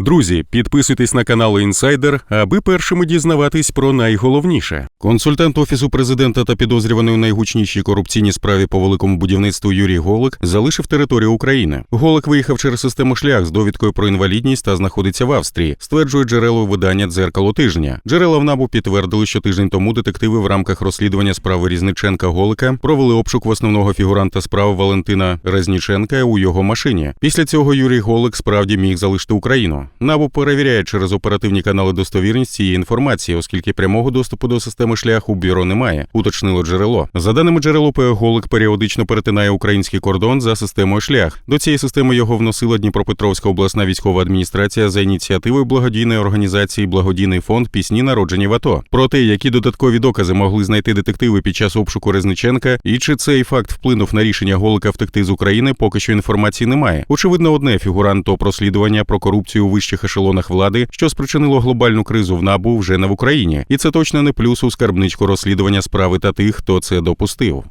Друзі, підписуйтесь на канал Інсайдер, аби першими дізнаватись про найголовніше. Консультант офісу президента та підозрюваний у найгучнішій корупційній справі по великому будівництву Юрій Голик залишив територію України. Голик виїхав через систему шлях з довідкою про інвалідність та знаходиться в Австрії. Стверджує джерело видання дзеркало тижня. Джерела в НАБУ підтвердили, що тиждень тому детективи в рамках розслідування справи Різниченка Голика провели обшук основного фігуранта справ Валентина Резніченка у його машині. Після цього Юрій Голик справді міг залишити Україну. НАБУ перевіряє через оперативні канали достовірність цієї інформації, оскільки прямого доступу до системи шлях у бюро немає. Уточнило джерело. За даними джерело, Голик періодично перетинає український кордон за системою шлях. До цієї системи його вносила Дніпропетровська обласна військова адміністрація за ініціативою благодійної організації Благодійний фонд пісні народжені в АТО. Про те, які додаткові докази могли знайти детективи під час обшуку Резниченка, і чи цей факт вплинув на рішення Голика втекти з України, поки що інформації немає. Очевидно, одне фігурант топ розслідування про корупцію у вищих ешелонах влади, що спричинило глобальну кризу в НАБУ вже не в Україні, і це точно не плюс у скарбничку розслідування справи та тих, хто це допустив.